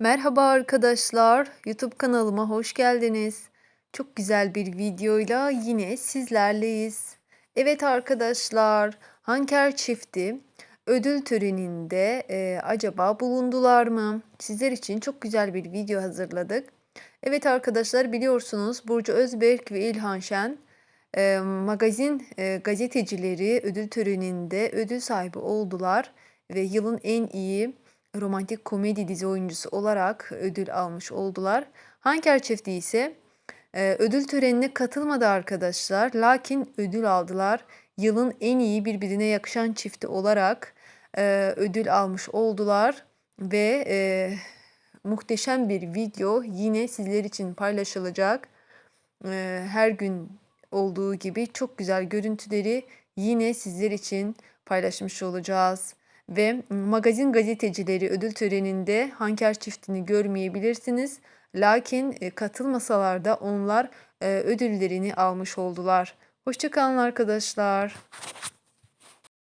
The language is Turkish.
Merhaba arkadaşlar, YouTube kanalıma hoş geldiniz. Çok güzel bir videoyla yine sizlerleyiz. Evet arkadaşlar, Hanker çifti ödül töreninde e, acaba bulundular mı? Sizler için çok güzel bir video hazırladık. Evet arkadaşlar biliyorsunuz Burcu Özberk ve İlhan Şen e, magazin e, gazetecileri ödül töreninde ödül sahibi oldular ve yılın en iyi romantik komedi dizi oyuncusu olarak ödül almış oldular. Hanker çifti ise e, ödül törenine katılmadı arkadaşlar. Lakin ödül aldılar. Yılın en iyi birbirine yakışan çifti olarak e, ödül almış oldular ve e, muhteşem bir video yine sizler için paylaşılacak. E, her gün olduğu gibi çok güzel görüntüleri yine sizler için paylaşmış olacağız. Ve magazin gazetecileri ödül töreninde Hanker çiftini görmeyebilirsiniz. Lakin e, katılmasalar da onlar e, ödüllerini almış oldular. Hoşçakalın arkadaşlar.